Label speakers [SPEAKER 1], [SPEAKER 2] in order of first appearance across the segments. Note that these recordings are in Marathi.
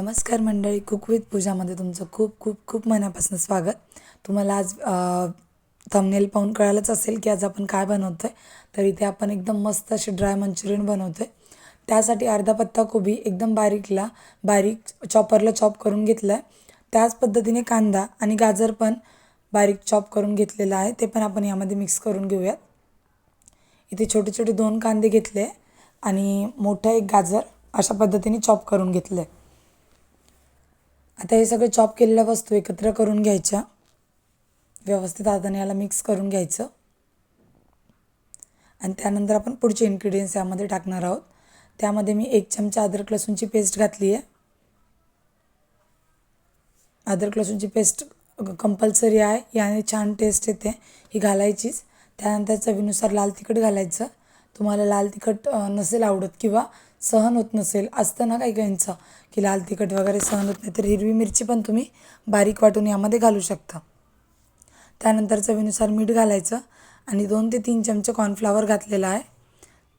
[SPEAKER 1] नमस्कार मंडळी कुक विथ पूजामध्ये तुमचं खूप खूप खूप मनापासून स्वागत. तुम्हाला आज थंबनेल पाहून कळालंच असेल की आज आपण काय बनवतो आहे तर इथे आपण एकदम मस्त असे ड्राय मंचुरियन बनवतो आहे त्यासाठी अर्धा पत्ता कोबी एकदम बारीकला बारीक चॉपरला चॉप करून घेतला आहे त्याच पद्धतीने कांदा आणि गाजर पण बारीक चॉप करून घेतलेला आहे. ते पण आपण यामध्ये मिक्स करून घेऊयात. इथे छोटे छोटे दोन कांदे घेतले आणि मोठं एक गाजर अशा पद्धतीने चॉप करून घेतलं आहे आता हे सगळे चॉप केलेल्या वस्तू एकत्र करून घ्यायच्या. व्यवस्थित हाताने याला मिक्स करून घ्यायचं. आणि त्यानंतर आपण पुढचे इन्ग्रेडियंट्स यामध्ये टाकणार आहोत. त्यामध्ये मी एक चमचा अद्रक लसूणची पेस्ट घातली आहे. अद्रक लसूणची पेस्ट कंपल्सरी आहे. याने छान टेस्ट येते. ही घालायचीच. त्यानंतर चवीनुसार लाल तिखट घालायचं. तुम्हाला लाल तिखट नसेल आवडत किंवा सहन होत नसेल असतं ना काही काहींचं की लाल तिखट वगैरे सहन होत नाही तर हिरवी मिरची पण तुम्ही बारीक वाटून यामध्ये घालू शकता. त्यानंतर चवीनुसार मीठ घालायचं आणि दोन ते तीन चमचे कॉर्नफ्लावर घातलेला आहे.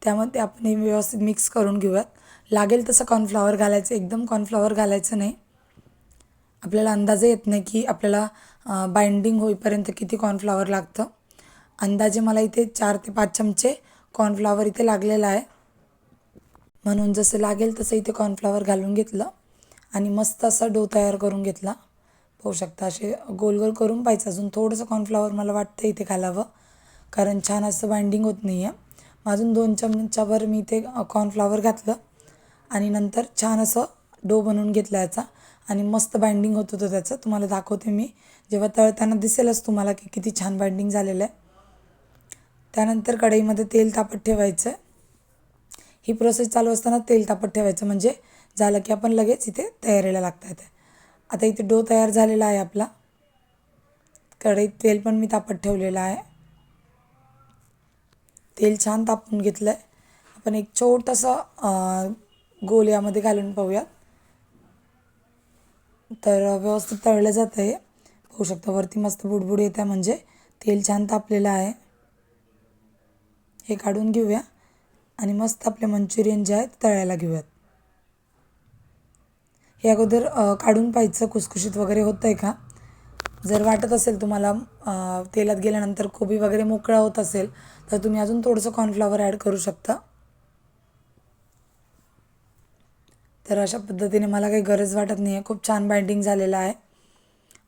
[SPEAKER 1] त्यामध्ये आपण हे व्यवस्थित मिक्स करून घेऊयात. लागेल तसं कॉर्नफ्लावर घालायचं एकदम कॉर्नफ्लावर घालायचं नाही. आपल्याला अंदाजे येत नाही की आपल्याला बाइंडिंग होईपर्यंत किती कॉर्नफ्लावर लागतं. अंदाजे मला इथे चार ते पाच चमचे कॉर्नफ्लॉवर इथे लागलेला आहे. म्हणून जसं लागेल तसं इथे कॉर्नफ्लॉवर घालून घेतलं आणि मस्त असा डो तयार करून घेतला. पाहू शकता असे गोल गोल करून पाहिजे अजून थोडंसं कॉर्नफ्लॉवर मला वाटतं इथे घालावं. कारण छान असं बाइंडिंग होत नाही आहे अजून दोन चमच्यावर मी इथे कॉर्नफ्लॉवर घातलं. आणि नंतर छान असं डो बनवून घेतला याचा. आणि मस्त बाइंडिंग होत होतं त्याचं. तुम्हाला दाखवते मी. जेव्हा तळताना दिसेलच तुम्हाला की किती छान बाइंडिंग झालेलं आहे. त्यानंतर कढईमध्ये तेल तापत ठेवायचं. आहे ही प्रोसेस चालू असताना तेल तापत ठेवायचं. म्हणजे झालं की आपण लगेच इथे तयारीला लागता येते. आता इथे डो तयार झालेला आहे आपला. कढईत तेल पण मी तापत ठेवलेलं आहे. तेल छान तापून घेतलं आहे आपण एक छोटंसं गोल यामध्ये घालून पाहूयात. तर व्यवस्थित तळलं जातं आहे पाहू शकता वरती मस्त बुडबुड येत आहे म्हणजे तेल छान तापलेलं आहे. हे काढून घेऊया आणि मस्त आपले मंचुरियन जे आहेत तळायला घेऊयात. हे अगोदर काढून पाहायचं कुसकुशीत वगैरे होतं आहे का? जर वाटत असेल तुम्हाला तेलात गेल्यानंतर कोबी वगैरे मोकळा होत असेल तर तुम्ही अजून थोडंसं कॉर्नफ्लॉवर ॲड करू शकता. तर अशा पद्धतीने मला काही गरज वाटत नाही आहे खूप छान बाइंडिंग झालेलं आहे.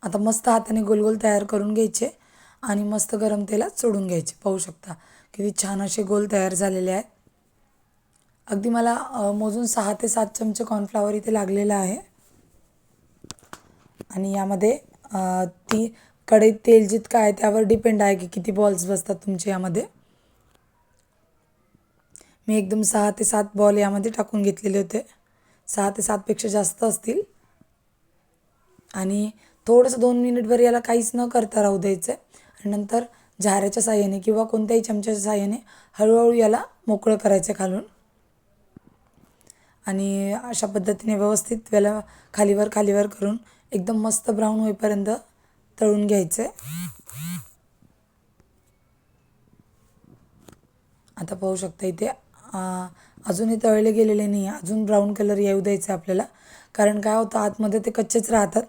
[SPEAKER 1] आता मस्त हाताने गोलगोल तयार करून घ्यायचे आणि मस्त गरम तेलात सोडून घ्यायचे. पाहू शकता. किती छान असे गोल तयार झालेले आहेत. अगदी मला मोजून सहा ते सात चमचे कॉर्नफ्लावर इथे लागलेलं आहे. आणि यामध्ये ती कढईत तेल जितकं आहे त्यावर डिपेंड आहे की किती बॉल्स बसतात तुमचे यामध्ये. मी एकदम सहा ते सात बॉल यामध्ये टाकून घेतलेले होते. सहा ते सातपेक्षा जास्त असतील. आणि थोडंसं दोन मिनिटभर याला काहीच न करता राहू द्यायचं आहे आणि नंतर झाऱ्याच्या साह्याने किंवा कोणत्याही चमच्याच्या साह्याने हळूहळू याला मोकळं करायचं खालून. आणि अशा पद्धतीने व्यवस्थित याला खालीवर खालीवर करून एकदम मस्त ब्राऊन होईपर्यंत तळून घ्यायचं आता पाहू शकता इथे अजूनही तळले गेलेले नाही अजून ब्राऊन कलर येऊ द्यायचं आहे आपल्याला. कारण काय होतं आतमध्ये ते कच्चेच राहतात.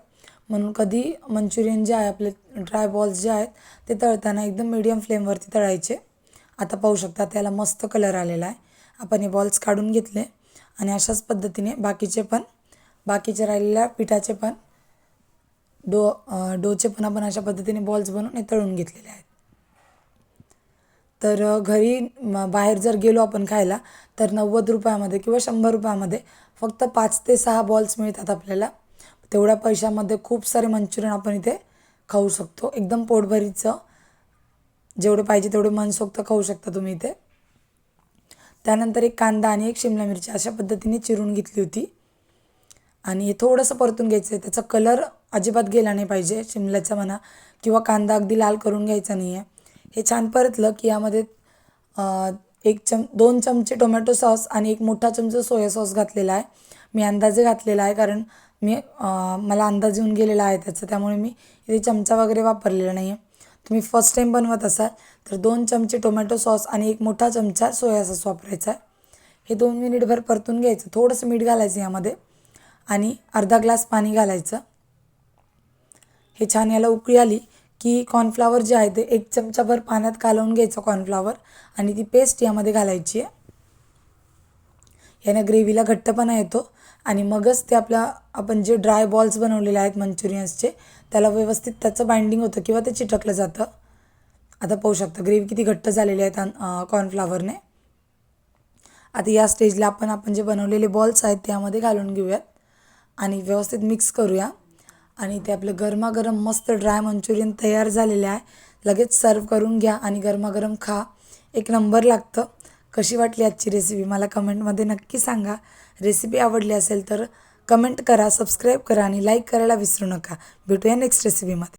[SPEAKER 1] म्हणून कधी मंचुरियन जे आहे आपले ड्राय बॉल्स जे आहेत ते तळताना एकदम मीडियम फ्लेमवरती तळायचे. आता पाहू शकता त्याला मस्त कलर आलेला आहे. आपण हे बॉल्स काढून घेतले आणि अशाच पद्धतीने बाकीचे पण बाकीचे राहिलेल्या पिठाचे पण डो डोचे पण आपण अशा पद्धतीने बॉल्स बनवून हे तळून घेतलेले आहेत. तर घरी बाहेर जर गेलो आपण खायला तर नव्वद रुपयामध्ये किंवा शंभर रुपयामध्ये फक्त पाच ते सहा बॉल्स मिळतात आपल्याला. तेवढ्या पैशामध्ये खूप सारे मंचुरियन आपण इथे खाऊ शकतो. एकदम पोटभरीचं जेवढे पाहिजे तेवढे मनसोक्त खाऊ शकता तुम्ही इथे. त्यानंतर एक कांदा आणि एक शिमला मिरची अशा पद्धतीने चिरून घेतली होती. आणि हे थोडंसं परतून घ्यायचं आहे त्याचा कलर अजिबात गेला नाही पाहिजे. शिमल्याचा म्हणा किंवा कांदा अगदी लाल करून घ्यायचा नाही आहे हे छान परतलं की यामध्ये एक चम दोन चमचे टोमॅटो सॉस आणि एक मोठा चमचा सोया सॉस घातलेला आहे. मी अंदाजे घातलेला आहे कारण मी मला अंदाज येऊन गेलेला आहे त्याचा. त्यामुळे मी इथे चमचा वगैरे वापरलेला नाही आहे तुम्ही फर्स्ट टाईम बनवत असाल तर दोन चमचे टोमॅटो सॉस आणि एक मोठा चमचा सोया सॉस वापरायचा आहे. हे दोन मिनिटभर परतून घ्यायचं. थोडंसं मीठ घालायचं यामध्ये आणि अर्धा ग्लास पाणी घालायचं. हे छान याला उकळी आली की कॉर्नफ्लावर जे आहे ते एक चमचाभर पाण्यात कालवून घ्यायचं कॉर्नफ्लावर आणि ती पेस्ट यामध्ये घालायची आहे. यानं ग्रेव्हीला घट्टपणा येतो. आणि मगच ते आपल्या आपण जे ड्राय बॉल्स बनवलेले आहेत मंचुरियन्सचे त्याला व्यवस्थित त्याचं बाइंडिंग होतं किंवा ते चिटकलं जातं. आता पाहू शकता ग्रेव्ही किती घट्ट झालेली आहेत कॉर्नफ्लावरने आता या स्टेजला आपण आपण जे बनवलेले बॉल्स आहेत त्यामध्ये घालून घेऊयात. आणि व्यवस्थित मिक्स करूया. आणि ते आपलं गरमागरम मस्त ड्राय मंचुरियन तयार झालेले आहे. लगेच सर्व करून घ्या आणि गरमागरम खा. एक नंबर लागतं. कशी वाटली आजची रेसिपी मला कमेंटमध्ये नक्की सांगा. रेसिपी आवडली असेल तर कमेंट करा सबस्क्राईब करा आणि लाईक करायला विसरू नका. भेटूया नेक्स्ट रेसिपीमध्ये